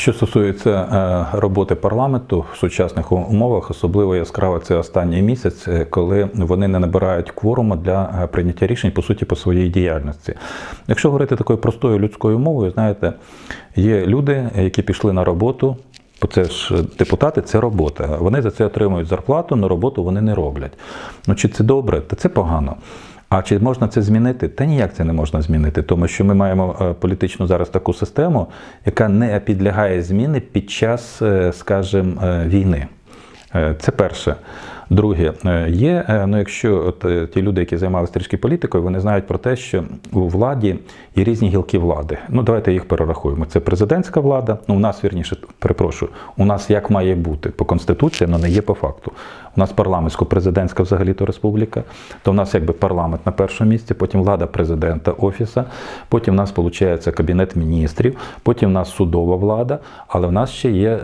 Що стосується е, роботи парламенту в сучасних умовах, особливо яскраво це останній місяць, е, коли вони не набирають кворуму для е, прийняття рішень по суті по своїй діяльності. Якщо говорити такою простою людською мовою, знаєте, є люди, які пішли на роботу. Бо це ж депутати, це робота. Вони за це отримують зарплату, але роботу вони не роблять. Ну чи це добре? Та це погано. А чи можна це змінити? Та ніяк це не можна змінити, тому що ми маємо е, політичну зараз таку систему, яка не підлягає зміни під час, е, скажімо, е, війни. Це перше. Друге, е, є, е, ну якщо от е, ті люди, які займалися трішки політикою, вони знають про те, що у владі є різні гілки влади. Ну давайте їх перерахуємо. Це президентська влада. Ну у нас вірніше, перепрошую, у нас як має бути по конституції, але не є по факту. У нас парламентсько-президентська взагалі-то республіка, то у нас якби парламент на першому місці, потім влада президента офіса, потім в нас виходить кабінет міністрів, потім в нас судова влада, але в нас ще є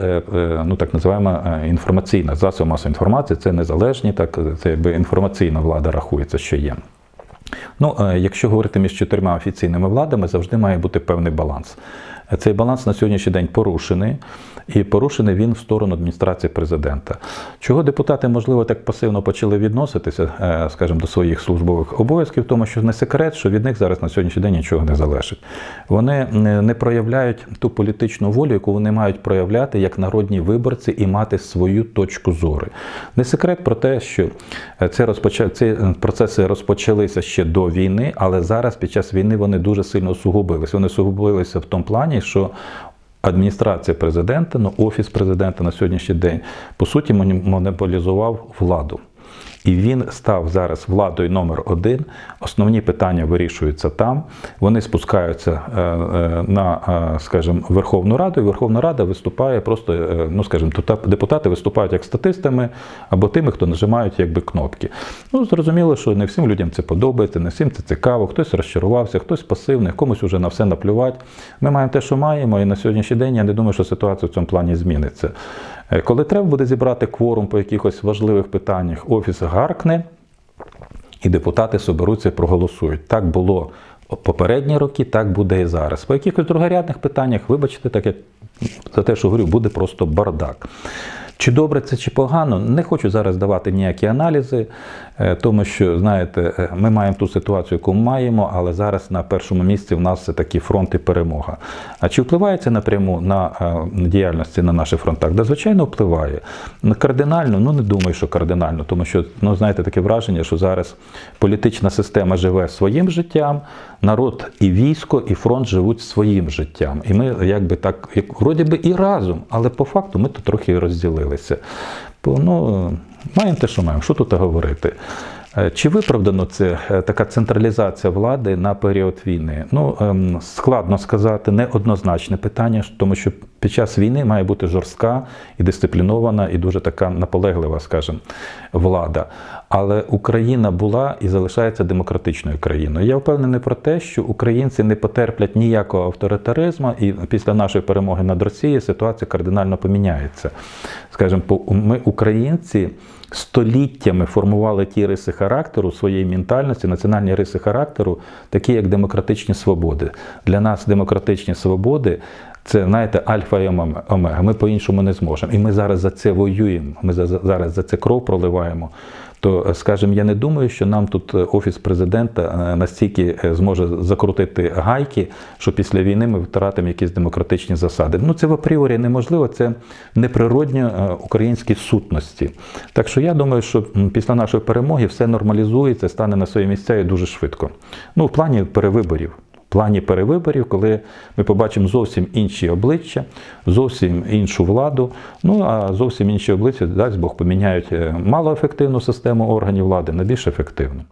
ну так називаємо інформаційна засоби масової інформації, це незалежні, так це якби інформаційна влада рахується, що є. Ну, е, якщо говорити між чотирма офіційними владами, завжди має бути певний баланс. Е, Цей баланс на сьогоднішній день порушений, і порушений він в сторону адміністрації президента. Чого депутати, можливо, так пасивно почали відноситися, е, скажімо, до своїх службових обов'язків, тому що не секрет, що від них зараз на сьогоднішній день нічого не залежить. Вони не не проявляють ту політичну волю, яку вони мають проявляти як народні виборці і мати свою точку зору. Не секрет про те, що е, це розпоча... ці е, процеси розпочалися ще до війни, але зараз під час війни вони дуже сильно усугубилися. Вони усугубилися в тому плані, що адміністрація президента, ну офіс президента на сьогоднішній день по суті монополізував владу. І він став зараз владою номер один. Основні питання вирішуються там. Вони спускаються е, е, на, е, скажімо, Верховну Раду, і Верховна Рада виступає просто, ну скажімо, депутати виступають як статистами або тими, хто нажимають якби кнопки. Ну, зрозуміло, що не всім людям це подобається, не всім це цікаво, хтось розчарувався, хтось пасивний, комусь уже на все наплювати. Ми маємо те, що маємо, і на сьогоднішній день я не думаю, що ситуація в цьому плані зміниться. Е, Коли треба буде зібрати кворум по якихось важливих питаннях, офіс гаркне, і депутати соберуться і проголосують. Так було попередні роки, так буде і зараз. По якихось другорядних питаннях, вибачте, так як за те, що говорю, буде просто бардак. Чи добре це, чи погано, не хочу зараз давати ніякі аналізи, тому що, знаєте, е, ми маємо ту ситуацію, яку маємо, але зараз на першому місці в нас все таки фронт і перемога. А чи впливає це напряму на е, діяльності на наших фронтах? Да, звичайно, впливає. Ну, Кардинально, ну не думаю, що кардинально, тому що, ну знаєте, таке враження, що зараз політична система живе своїм життям, народ і військо, і фронт живуть своїм життям. І ми якби так, як вроді би і разом, але по факту ми тут трохи розділилися. Бо, ну, маємо те, що маємо, що тут говорити. Е, Чи виправдано це е, така централізація влади на період війни? Ну ем, складно сказати, неоднозначне питання, тому що під час війни має бути жорстка і дисциплінована, і дуже така наполеглива, скажімо, влада. Але Україна була і залишається демократичною країною. Я впевнений про те, що українці не потерплять ніякого авторитаризму, і після нашої перемоги над Росією ситуація кардинально поміняється. Скажімо, ми, українці, століттями формували ті риси характеру, своєї ментальності, національні риси характеру, такі як демократичні свободи. Для нас демократичні свободи це, знаєте, альфа і омега. Ми по-іншому не зможемо. І ми зараз за це воюємо. Ми за- за- зараз за це кров проливаємо. То, скажімо, я не думаю, що нам тут е, офіс президента е, настільки е, зможе закрутити гайки, що після війни ми втратимо якісь демократичні засади. Ну це в апріорі неможливо, це неприродні е, українські сутності. Так що я думаю, що після нашої перемоги все нормалізується, стане на свої місця і дуже швидко. Ну, в плані перевиборів. Плані перевиборів, коли ми побачимо зовсім інші обличчя, зовсім іншу владу, ну а зовсім інші обличчя, дасть Бог, поміняють е, малоефективну систему органів влади на більш ефективну.